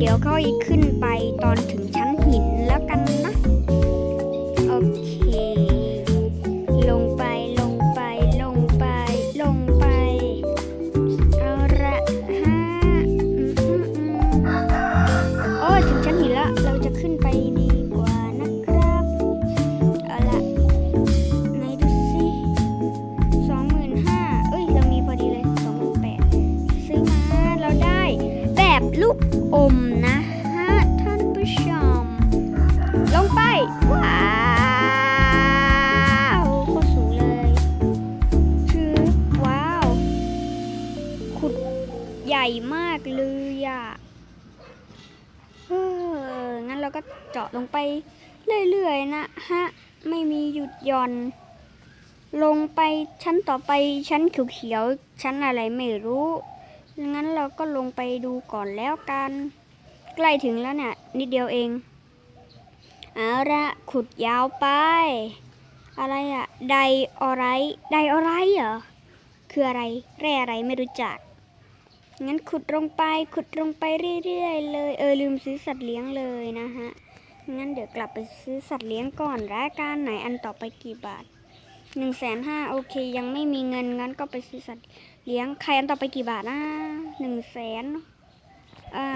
เดี๋ยวเขาอีกขึ้นไปตอนถึงชั้น อมนะฮะท่านผู้ชม ลงไป ว้าวโคตรสูงเลยคือว้าว ขุดใหญ่มากเลยอะเอองั้นเราก็เจาะลงไปเรื่อยๆนะฮะ ไม่มีหยุดหย่อนลงไปชั้นต่อไปชั้นเขียวๆชั้นอะไรไม่รู้ งั้นเราก็ลงไปดูก่อนแล้วกัน ใกล้ถึงแล้วเนี่ย นิดเดียวเองเอาละขุดยาวไป อะไรอะไดออไรไดออไรเหรอ คืออะไร แร่อะไรไม่รู้จัก งั้นขุดลงไป ขุดลงไปเรื่อยๆเลย เออลืมซื้อสัตว์เลี้ยงเลยนะฮะ งั้นเดี๋ยวกลับไปซื้อสัตว์เลี้ยงก่อนแล้วการไหนอันต่อไปกี่บาทหนึ่งแสนห้าโอเค ยังไม่มีเงินงั้นก็ไปซื้อสัตว์ เลี้ยงใครอันต่อไปกี่บาทนะหนึ่งแสนอ่า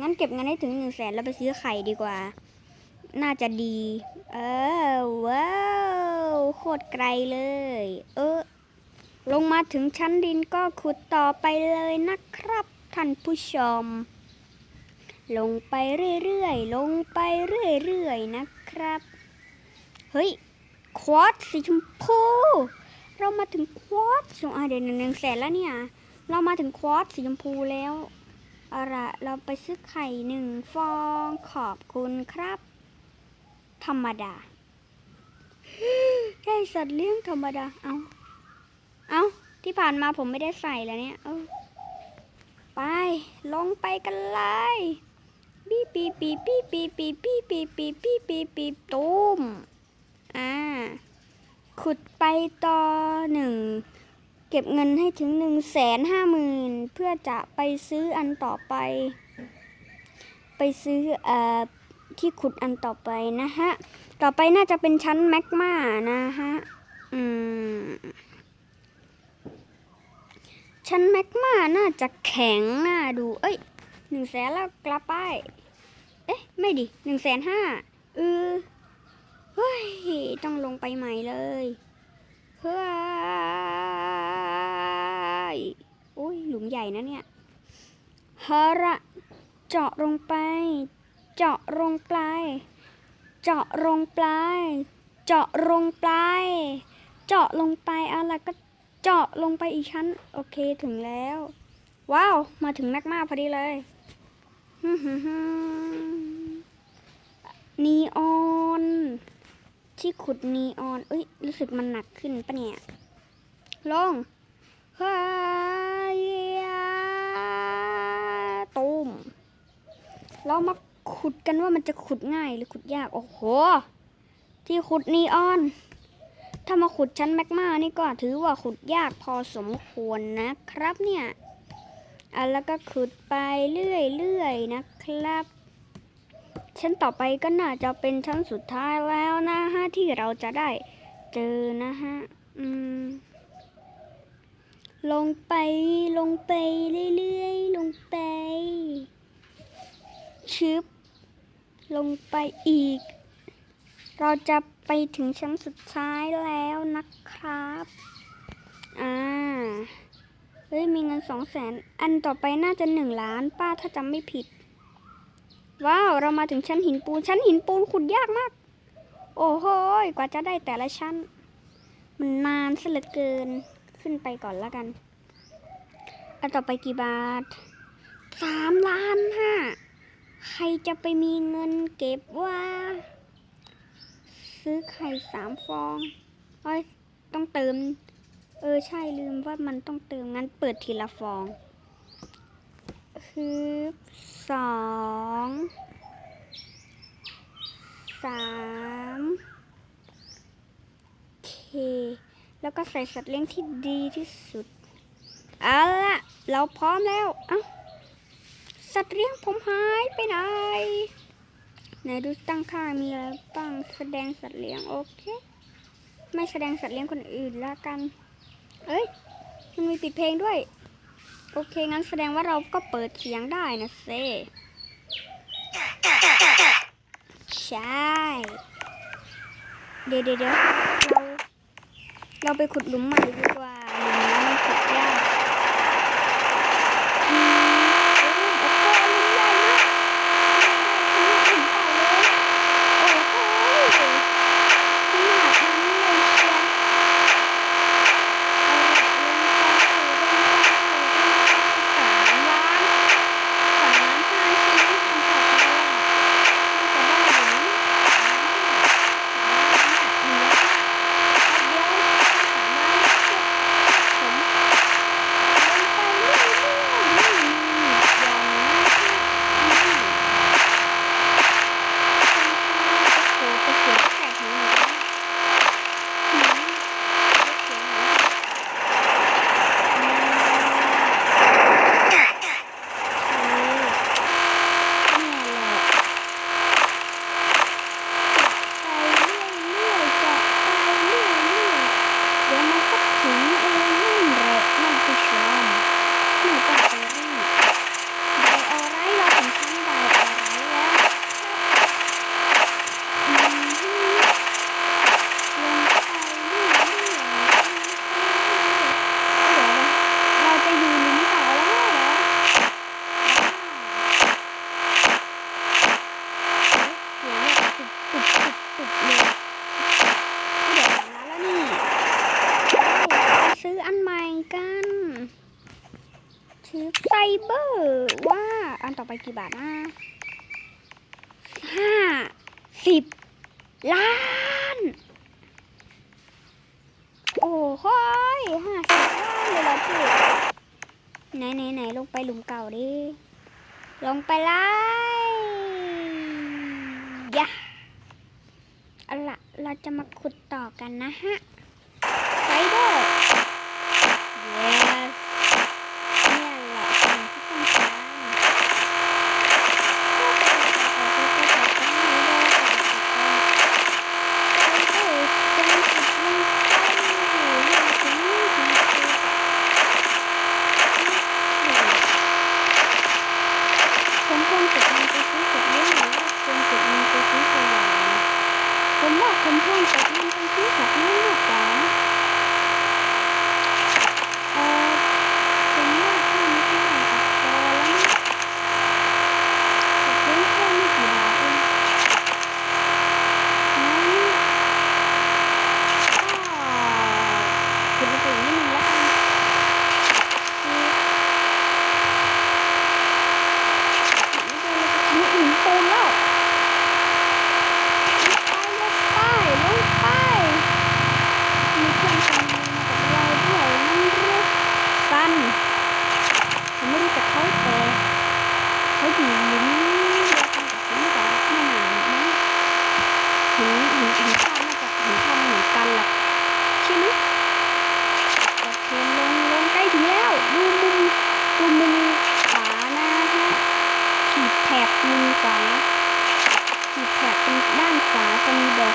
งั้นเก็บเงินให้ถึงหนึ่งแสนแล้วไปซื้อไข่ดีกว่า น่าจะดี เออว้าวโคตรไกลเลย เออ ลงมาถึงชั้นดินก็ขุดต่อไปเลยนะครับ ท่านผู้ชม ลงไปเรื่อยๆ ลงไปเรื่อยๆ นะครับ เฮ้ย ควอตสีชมพู เรามาถึงควอตชมอะเดี๋ยวหนึ่งแสนแล้วเนี่ย เรามาถึงควอตสีชมพูแล้วเอาละเราไปซื้อไข่หนึ่งฟองขอบคุณครับ ธรรมดา ได้สัตว์เลี้ยงธรรมดา เอาเอาที่ผ่านมาผมไม่ได้ใส่แล้วเนี่ย เอาไป ลงไปกันเลยปีปีปีปีปีปีปีปีปีปีปีปีตูมอ่า ขุดไปต่อหนึ่งเก็บเงินให้ถึงหนึ่งแสนห้าหมื่นเพื่อจะไปซื้ออันต่อไป ไปซื้อเอ่อที่ขุดอันต่อไปนะฮะ ต่อไปน่าจะเป็นชั้นแมกมานะฮะ อืม ชั้นแมกมาน่าจะแข็งน่าดู เอ้ยหนึ่งแสนแล้วกลับไป เอ๊ะ ไม่ดิหนึ่งแสนห้าเออ ฮ้ย ต้องลงไปใหม่เลย เฮ้ย โอ้ย หลุมใหญ่นะเนี่ยฮาระเจาะลงไป เจาะลงปลายเจาะลงปลายเจาะลงปลายเจาะลงไปอะไรก็เจาะลงไปอีกชั้น โอเคถึงแล้ว ว้าว มาถึงนักมากพอดีเลยฮึ่มฮึ่มฮึ่มนีออน ที่ขุดนีออน เอ้ย รู้สึกมันหนักขึ้นปะเนี่ยลงฮ้ยตูมเรามาขุดกันว่ามันจะขุดง่ายหรือขุดยาก โอ้โห ที่ขุดนีออน ถ้ามาขุดชั้นแมกมานี่ก็ถือว่าขุดยากพอสมควรนะครับเนี่ยอะแล้วก็ขุดไปเรื่อยๆนะครับ ชั้นต่อไปก็น่าจะเป็นชั้นสุดท้ายแล้วนะฮะที่เราจะได้เจอนะฮะอืม ลงไปลงไปเรื่อยๆลงไป ชึบ ลงไปอีก เราจะไปถึงชั้นสุดท้ายแล้วนะครับอ่าเฮ้ยมีเงินสองแสนอันต่อไปน่าจะหนึ่งล้านป้าถ้าจำไม่ผิด ว้าว เรามาถึงชั้นหินปูน ชั้นหินปูนขุดยากมาก โอ้โหกว่าจะได้แต่ละชั้น มันนานเหลือเกิน ขึ้นไปก่อนแล้วกันอันต่อไปกี่บาทสามล้านห้า ใครจะไปมีเงินเก็บว่า ซื้อไข่สามฟองเอ้ย ต้องเติม เออ ใช่ลืมว่ามันต้องเติม งั้นเปิดทีละฟอง คือสองสามเค แล้วก็ใส่สัตว์เลี้ยงที่ดีที่สุด เอาละเราพร้อมแล้ว เอ้า สัตว์เลี้ยงผมหายไปไหน ไหนดูตั้งค่ามีอะไรบ้างแสดงสัตว์เลี้ยง โอเค ไม่แสดงสัตว์เลี้ยงคนอื่นละกัน เอ้ย มันมีปิดเพลงด้วย โอเค งั้นแสดงว่าเราก็เปิดเสียงได้นะเซใช่ เดี๋ยวเดี๋ยวเรา เราไปขุดหลุมใหม่ดีกว่าหลุมนี้มันขุดยากอืมโอ้โอ้โหหลุมใหญ่มากหลุมใหญ่เลยโอ้โหขนาดนั้นเลยเชียว เอาละลงไปสามล้านสามล้านห้าชิ้นทำต่อไปอะจะได้หรือสามล้านห้าเดี๋ยวสามล้านผมลงไปเรื่อยๆนี่อย่างนี้โอ้โหจะเสียแขกหนูเหมือนกันหืมเสียหนู เราจะอยู่หลุมเก่าแล้วเหรอ เสียงแบบตุบตุบตุบตุบเลยเดี๋ยวนะแล้วนี่ไปซื้ออันใหม่กันซื้อไซเบอร์ว่า อันต่อ ไปกี่บาทนะห้าสิบล้าน โอ้โหยห้าสิบล้านเลยเหรอพี่ไหนไหนไหนลงไปหลุมเก่าดิ ลงไปเลยยะเอาละเราจะมาขุดต่อกันนะฮะไซเบอ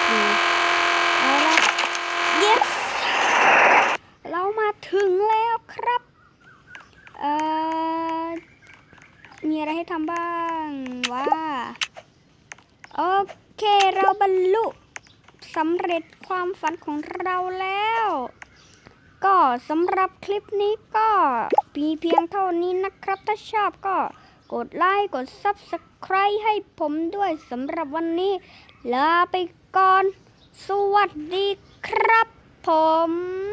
เคเอาละเยสเรามาถึงแล้วครับ เอ่อ มีอะไรให้ทำบ้างว่าโอเคเราบรรลุสำเร็จความฝันของเราแล้ว ก็สำหรับคลิปนี้ก็มีเพียงเท่านี้นะครับ ถ้าชอบก็กดไลค์ กด Subscribe ให้ผมด้วยสำหรับวันนี้ลาไป ก่อน สวัสดีครับผม